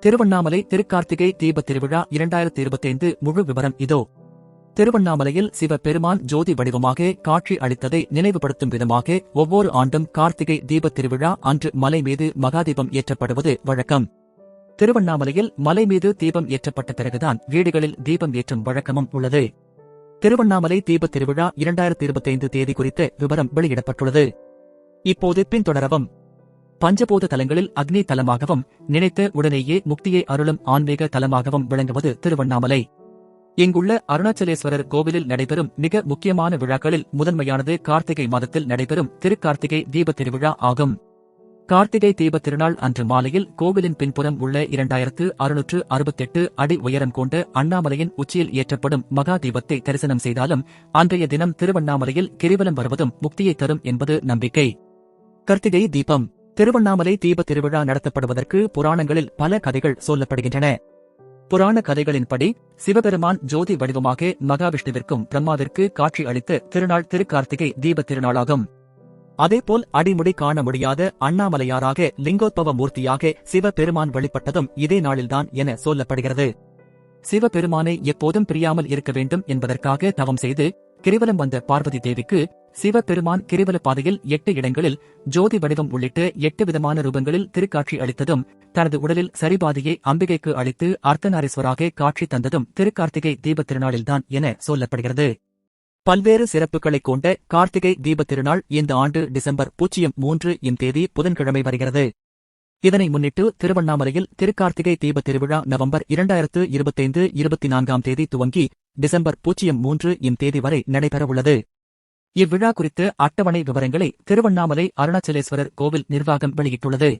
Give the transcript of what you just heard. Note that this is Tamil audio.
திருவண்ணாமலை திருக்கார்த்திகை தீபத் திருவிழா இரண்டாயிரத்தி இருபத்தைந்து முழு விவரம் இதோ. திருவண்ணாமலையில் சிவபெருமான் ஜோதி வடிவமாக காட்சி அளித்ததை நினைவுபடுத்தும் விதமாக ஒவ்வொரு ஆண்டும் கார்த்திகை தீபத் திருவிழா அன்று மலை மீது மகாதீபம் ஏற்றப்படுவது வழக்கம். திருவண்ணாமலையில் மலை மீது தீபம் ஏற்றப்பட்ட பிறகுதான் வீடுகளில் தீபம் ஏற்றும் வழக்கமும் உள்ளது. திருவண்ணாமலை தீபத் திருவிழா இரண்டாயிரத்தி இருபத்தைந்து தேதி குறித்த விவரம் வெளியிடப்பட்டுள்ளது. இப்போது பின்தொடரவும். பஞ்சபூத தலங்களில் அக்னி தலமாகவும் நினைத்த உடனேயே முக்தியை அருளும் ஆன்மீக தலமாகவும் விளங்குவது திருவண்ணாமலை. இங்குள்ள அருணாச்சலேஸ்வரர் கோவிலில் நடைபெறும் மிக முக்கியமான விழாக்களில் முதன்மையானது கார்த்திகை மாதத்தில் நடைபெறும் திருக்கார்த்திகை தீபத் திருவிழா ஆகும். கார்த்திகை தீபத் திருநாள் அன்று மாலையில் கோவிலின் பின்புறம் உள்ள இரண்டாயிரத்து அறுநூற்று அறுபத்தெட்டு அடி உயரம் கொண்ட அண்ணாமலையின் உச்சியில் ஏற்றப்படும் மகா தீபத்தை தரிசனம் செய்தாலும் அன்றைய தினம் திருவண்ணாமலையில் கிரிவலம் வருவதும் முக்தியை தரும் என்பது நம்பிக்கை. கார்த்திகை தீபம். திருவண்ணாமலை தீபத் திருவிழா நடத்தப்படுவதற்கு புராணங்களில் பல கதைகள் சொல்லப்படுகின்றன. புராண கதைகளின்படி சிவபெருமான் ஜோதி வடிவமாக மகாவிஷ்ணுவிற்கும் பிரம்மாவிற்கு காட்சி அளித்து திருநாள் திருக்கார்த்திகை தீபத் திருநாளாகும். அதேபோல் அடிமுடி காண முடியாத அண்ணாமலையாராக லிங்கோத்பவ மூர்த்தியாக சிவபெருமான் வெளிப்பட்டதும் இதே நாளில்தான் என சொல்லப்படுகிறது. சிவபெருமானை எப்போதும் பிரியாமல் இருக்க வேண்டும் என்பதற்காக தவம் செய்து கிரிவலம் வந்த பார்வதி தேவிக்கு சிவபெருமான் கிரிவல பாதையில் எட்டு இடங்களில் ஜோதி வடிவம் உள்ளிட்ட எட்டு விதமான ரூபங்களில் திருக்காட்சி அளித்ததும் தனது உடலில் சரிபாதியை அம்பிகைக்கு அளித்து அர்த்தநாரீஸ்வராக காட்சி தந்ததும் திருக்கார்த்திகை தீபத் திருநாளில்தான் என சொல்லப்படுகிறது. பல்வேறு சிறப்புகளைக் கொண்ட கார்த்திகை தீபத் திருநாள் இந்த ஆண்டு டிசம்பர் பூஜ்ஜியம் மூன்று இம் தேதி புதன்கிழமை வருகிறது. இதனை முன்னிட்டு திருவண்ணாமலையில் திருக்கார்த்திகை தீபத் திருவிழா நவம்பர் இரண்டாயிரத்து இருபத்தைந்து இருபத்தி நான்காம் தேதி துவங்கி டிசம்பர் பூஜ்ஜியம் மூன்று இம் தேதி வரை நடைபெறவுள்ளது. இவ்விழா குறித்து அட்டவணை விவரங்களை திருவண்ணாமலை அருணாச்சலேஸ்வரர் கோவில் நிர்வாகம் வெளியிட்டுள்ளது.